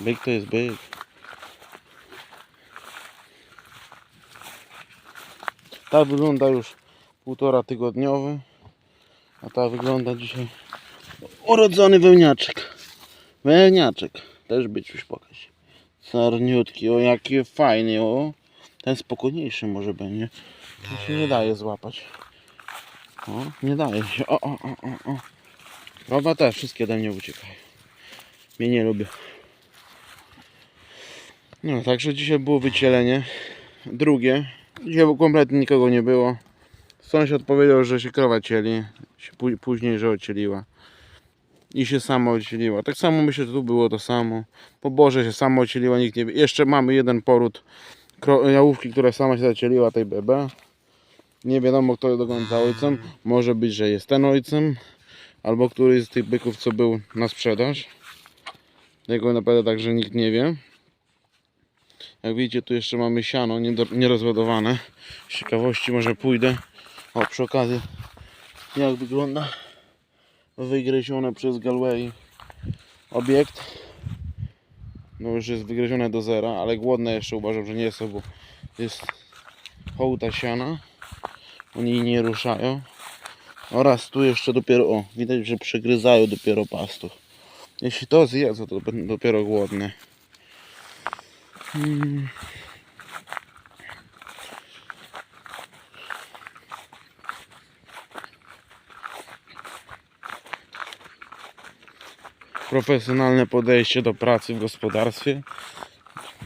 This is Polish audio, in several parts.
Byk to jest byk. Ta wygląda już półtora tygodniowy, a ta wygląda dzisiaj urodzony wełniaczek. Wełniaczek. Też być już pokaż. Czarniutki, o jaki fajny, o. Ten spokojniejszy może będzie. To się nie daje złapać. O, nie daje się. O, o, o, o. Chyba też wszystkie ode mnie uciekają. Mnie nie lubią. No, także dzisiaj było wycielenie. Drugie. Dzisiaj kompletnie nikogo nie było. Sąsiad powiedział, że się krowa cieli. Później, że ocieliła. I się sama ocieliła. Tak samo myślę, że tu było to samo. Po Boże się sama ocieliła, nikt nie wie. Jeszcze mamy jeden poród jałówki, która sama się zacieliła, tej BB. Nie wiadomo kto do końca ojcem. Może być, że jest ten ojcem. Albo któryś z tych byków, co był na sprzedaż. Tego naprawdę tak, że nikt nie wie. Jak widzicie, tu jeszcze mamy siano nierozładowane. Z ciekawości może pójdę. O, przy okazji, jak wygląda wygryzione przez Galway obiekt. No już jest wygryzione do zera, ale głodne jeszcze uważam, że nie jest, bo jest hołta siana. Oni nie ruszają. Oraz tu jeszcze dopiero, o, widać, że przegryzają dopiero pastuch. Jeśli to zjedzą, to dopiero głodne. Profesjonalne podejście do pracy w gospodarstwie.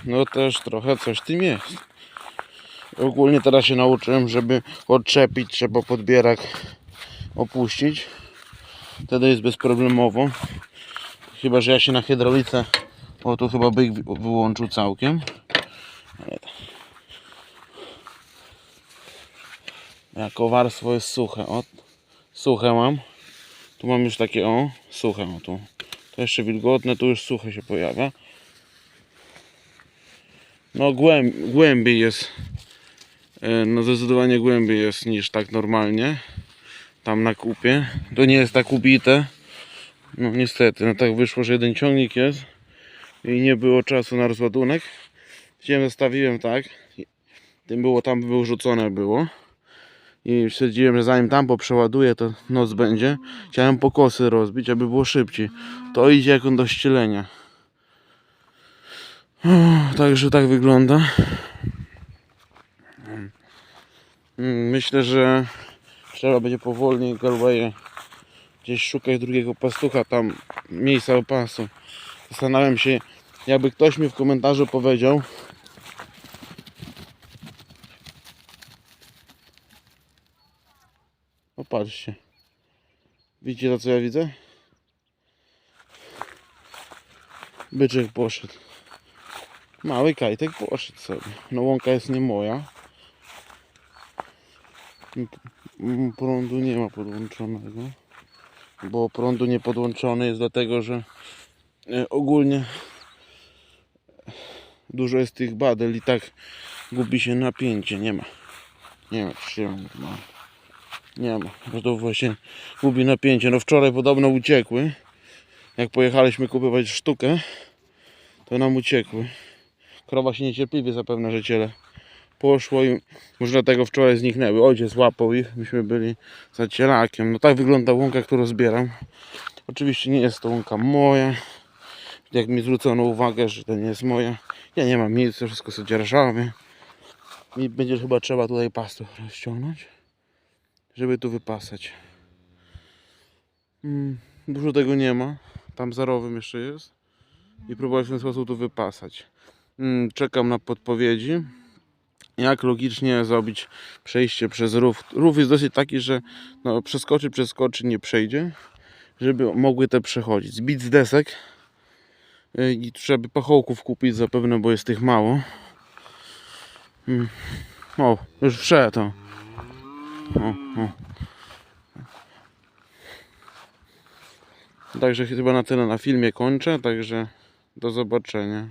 No też trochę coś tym jest. Ogólnie teraz się nauczyłem, żeby odczepić, trzeba podbierak opuścić. Wtedy jest bezproblemowo. Chyba, że ja się na hydraulice o tu chyba byk wy- wyłączył całkiem. Jako warstwo jest suche. O, suche mam. Tu mam już takie o, suche o tu. To jeszcze wilgotne, tu już suche się pojawia. No głęb, głębiej jest. e, No zdecydowanie głębiej jest niż tak normalnie. Tam na kupie. To nie jest tak ubite. No niestety, no tak wyszło, że jeden ciągnik jest i nie było czasu na rozładunek. Wziąłem, zostawiłem tak. Tym było tam było rzucone było. I stwierdziłem, że zanim tam poprzeładuję, to noc będzie. Chciałem pokosy rozbić, aby było szybciej. To idzie jako do ścielenia. Także tak wygląda. Myślę, że trzeba będzie powolnie Galwaye gdzieś szukać drugiego pastucha, tam miejsca opasu. Zastanawiam się, jakby ktoś mi w komentarzu powiedział, Popatrzcie. Widzicie to co ja widzę? Byczek poszedł. Mały kajtek poszedł sobie. No łąka jest nie moja. M- m- Prądu nie ma podłączonego. Bo prądu nie podłączony jest dlatego, że ogólnie dużo jest tych badel i tak gubi się napięcie. Nie ma. Nie ma przyjemnych. Ma. Nie ma. Bo to właśnie gubi napięcie. No wczoraj podobno uciekły. Jak pojechaliśmy kupować sztukę, to nam uciekły. Krowa się niecierpliwie zapewne, że ciele poszło i może dlatego wczoraj zniknęły. Ojciec złapał ich, myśmy byli za cielakiem. No tak wygląda łąka, którą zbieram. Oczywiście nie jest to łąka moja. Jak mi zwrócono uwagę, że to nie jest moja. Ja nie mam nic, wszystko sobie dzierżawię. I będzie chyba trzeba tutaj pastuch rozciągnąć, żeby tu wypasać. Mm, dużo tego nie ma. Tam za rowem jeszcze jest. I próbować w ten sposób tu wypasać. Mm, czekam na podpowiedzi. Jak logicznie zrobić przejście przez rów. Rów jest dosyć taki, że no, przeskoczy, przeskoczy, nie przejdzie. Żeby mogły te przechodzić. Zbić z desek. Y, I trzeba by pachołków kupić zapewne, bo jest tych mało. Mm. O, już wszedł. o. O. Także chyba na tyle na filmie kończę, także do zobaczenia.